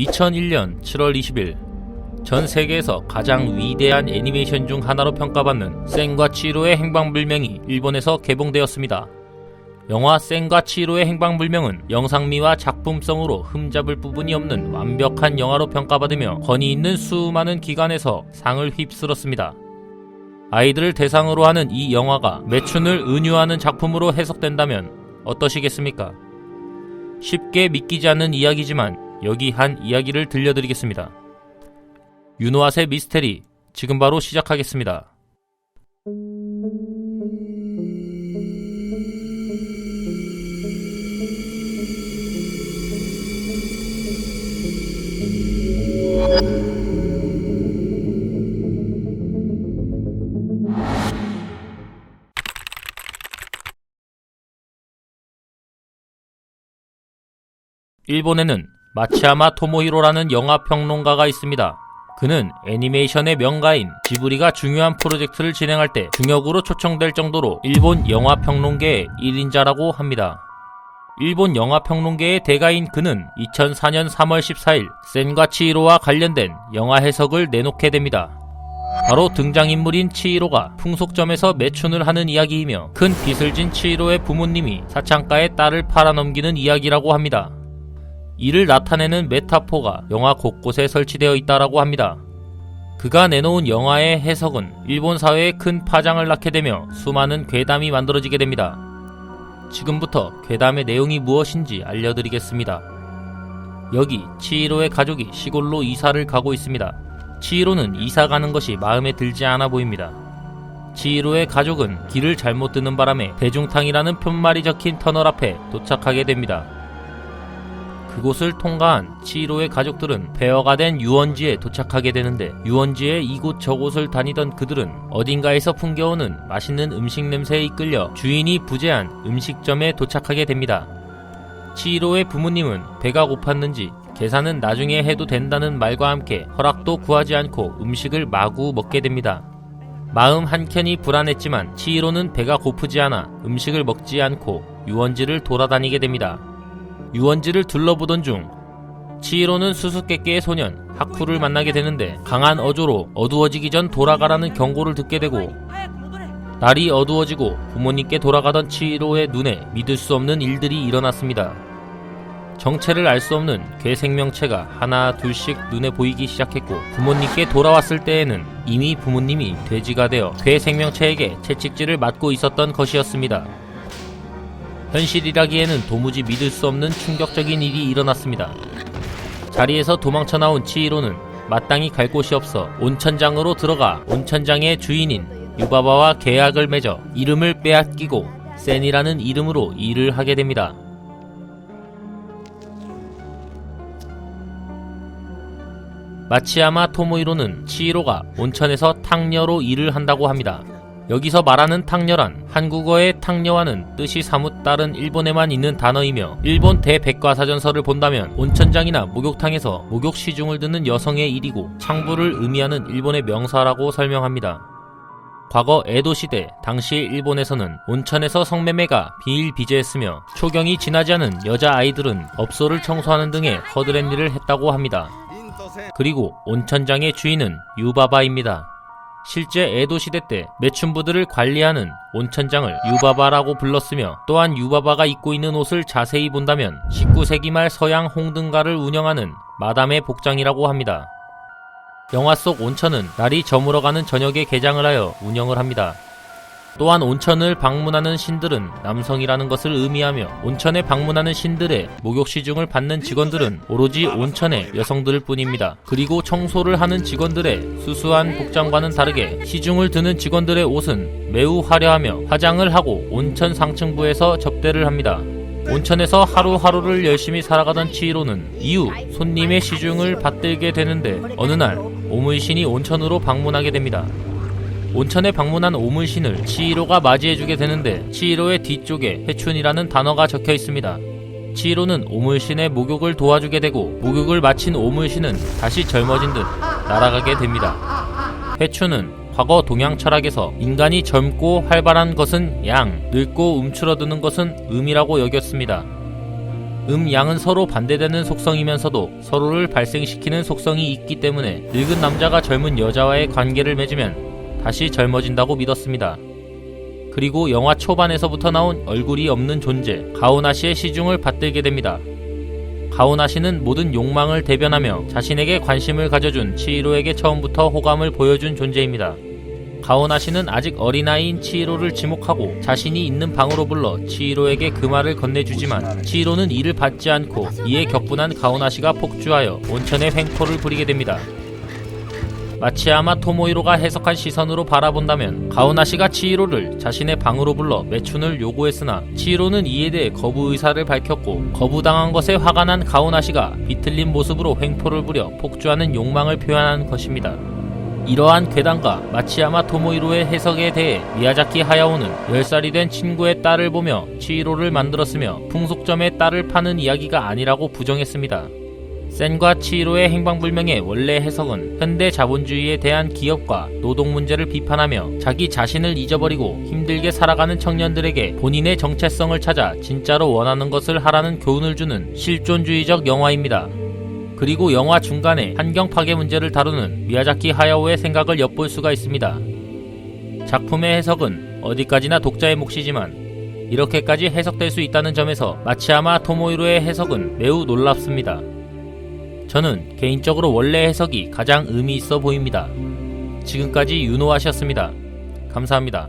2001년 7월 20일 전 세계에서 가장 위대한 애니메이션 중 하나로 평가받는 센과 치히로의 행방불명이 일본에서 개봉되었습니다. 영화 센과 치히로의 행방불명은 영상미와 작품성으로 흠잡을 부분이 없는 완벽한 영화로 평가받으며 권위 있는 수많은 기관에서 상을 휩쓸었습니다. 아이들을 대상으로 하는 이 영화가 매춘을 은유하는 작품으로 해석된다면 어떠시겠습니까? 쉽게 믿기지 않는 이야기지만 여기 한 이야기를 들려드리겠습니다. 윤호아의 미스테리 지금 바로 시작하겠습니다. 일본에는 마치야마 토모히로라는 영화 평론가가 있습니다. 그는 애니메이션의 명가인 지브리가 중요한 프로젝트를 진행할 때 중역으로 초청될 정도로 일본 영화 평론계의 1인자라고 합니다. 일본 영화 평론계의 대가인 그는 2004년 3월 14일 센과 치히로와 관련된 영화 해석을 내놓게 됩니다. 바로 등장인물인 치히로가 풍속점에서 매춘을 하는 이야기이며 큰 빚을 진 치히로의 부모님이 사창가에 딸을 팔아넘기는 이야기라고 합니다. 이를 나타내는 메타포가 영화 곳곳에 설치되어 있다라고 합니다. 그가 내놓은 영화의 해석은 일본 사회에 큰 파장을 낳게 되며 수많은 괴담이 만들어지게 됩니다. 지금부터 괴담의 내용이 무엇인지 알려드리겠습니다. 여기 치히로의 가족이 시골로 이사를 가고 있습니다. 치히로는 이사 가는 것이 마음에 들지 않아 보입니다. 치히로의 가족은 길을 잘못 듣는 바람에 대중탕이라는 편말이 적힌 터널 앞에 도착하게 됩니다. 그곳을 통과한 치히로의 가족들은 폐허가 된 유원지에 도착하게 되는데 유원지의 이곳 저곳을 다니던 그들은 어딘가에서 풍겨오는 맛있는 음식 냄새에 이끌려 주인이 부재한 음식점에 도착하게 됩니다. 치히로의 부모님은 배가 고팠는지 계산은 나중에 해도 된다는 말과 함께 허락도 구하지 않고 음식을 마구 먹게 됩니다. 마음 한켠이 불안했지만 치히로는 배가 고프지 않아 음식을 먹지 않고 유원지를 돌아다니게 됩니다. 유원지를 둘러보던 중 치히로는 수수께끼의 소년 하쿠를 만나게 되는데 강한 어조로 어두워지기 전 돌아가라는 경고를 듣게 되고 날이 어두워지고 부모님께 돌아가던 치히로의 눈에 믿을 수 없는 일들이 일어났습니다. 정체를 알 수 없는 괴 생명체가 하나 둘씩 눈에 보이기 시작했고 부모님께 돌아왔을 때에는 이미 부모님이 돼지가 되어 괴 생명체에게 채찍질을 맞고 있었던 것이었습니다. 현실이라기에는 도무지 믿을 수 없는 충격적인 일이 일어났습니다. 자리에서 도망쳐 나온 치히로는 마땅히 갈 곳이 없어 온천장으로 들어가 온천장의 주인인 유바바와 계약을 맺어 이름을 빼앗기고 센이라는 이름으로 일을 하게 됩니다. 마치야마 토모이로는 치히로가 온천에서 탕녀로 일을 한다고 합니다. 여기서 말하는 탕녀란 한국어의 탕녀와는 뜻이 사뭇 다른 일본에만 있는 단어이며 일본 대백과사전서를 본다면 온천장이나 목욕탕에서 목욕 시중을 듣는 여성의 일이고 창부를 의미하는 일본의 명사라고 설명합니다. 과거 에도 시대 당시 일본에서는 온천에서 성매매가 비일비재했으며 초경이 지나지 않은 여자 아이들은 업소를 청소하는 등의 허드렛 일을 했다고 합니다. 그리고 온천장의 주인은 유바바입니다. 실제 에도 시대 때 매춘부들을 관리하는 온천장을 유바바라고 불렀으며 또한 유바바가 입고 있는 옷을 자세히 본다면 19세기 말 서양 홍등가를 운영하는 마담의 복장이라고 합니다. 영화 속 온천은 날이 저물어가는 저녁에 개장을 하여 운영을 합니다. 또한 온천을 방문하는 신들은 남성이라는 것을 의미하며 온천에 방문하는 신들의 목욕 시중을 받는 직원들은 오로지 온천의 여성들 뿐입니다. 그리고 청소를 하는 직원들의 수수한 복장과는 다르게 시중을 드는 직원들의 옷은 매우 화려하며 화장을 하고 온천 상층부에서 접대를 합니다. 온천에서 하루하루를 열심히 살아가던 치히로는 이후 손님의 시중을 받들게 되는데 어느 날 오물신이 온천으로 방문하게 됩니다. 온천에 방문한 오물신을 치히로가 맞이해주게 되는데 치히로의 뒤쪽에 해춘이라는 단어가 적혀 있습니다. 치히로는 오물신의 목욕을 도와주게 되고 목욕을 마친 오물신은 다시 젊어진 듯 날아가게 됩니다. 해춘은 과거 동양 철학에서 인간이 젊고 활발한 것은 양, 늙고 움츠러드는 것은 음이라고 여겼습니다. 음, 양은 서로 반대되는 속성이면서도 서로를 발생시키는 속성이 있기 때문에 늙은 남자가 젊은 여자와의 관계를 맺으면 다시 젊어진다고 믿었습니다. 그리고 영화 초반에서부터 나온 얼굴이 없는 존재 가오나 씨의 시중을 받들게 됩니다. 가오나 씨는 모든 욕망을 대변하며 자신에게 관심을 가져준 치히로에게 처음부터 호감을 보여준 존재입니다. 가오나 씨는 아직 어린아이인 치히로를 지목하고 자신이 있는 방으로 불러 치히로에게 그 말을 건네주지만 치히로는 이를 받지 않고 이에 격분한 가오나 씨가 폭주하여 온천에 횡포를 부리게 됩니다. 마치야마 토모히로가 해석한 시선으로 바라본다면 가오나 씨가 치히로를 자신의 방으로 불러 매춘을 요구했으나 치히로는 이에 대해 거부 의사를 밝혔고 거부당한 것에 화가 난 가오나 씨가 비틀린 모습으로 횡포를 부려 폭주하는 욕망을 표현한 것입니다. 이러한 괴담과 마치야마 토모히로의 해석에 대해 미야자키 하야오는 10살이 된 친구의 딸을 보며 치히로를 만들었으며 풍속점에 딸을 파는 이야기가 아니라고 부정했습니다. 센과 치히로의 행방불명의 원래 해석은 현대 자본주의에 대한 기업과 노동 문제를 비판하며 자기 자신을 잊어버리고 힘들게 살아가는 청년들에게 본인의 정체성을 찾아 진짜로 원하는 것을 하라는 교훈을 주는 실존주의적 영화입니다. 그리고 영화 중간에 환경 파괴 문제를 다루는 미야자키 하야오의 생각을 엿볼 수가 있습니다. 작품의 해석은 어디까지나 독자의 몫이지만 이렇게까지 해석될 수 있다는 점에서 마치야마 토모히로의 해석은 매우 놀랍습니다. 저는 개인적으로 원래 해석이 가장 의미 있어 보입니다. 지금까지 윤호아셨습니다. 감사합니다.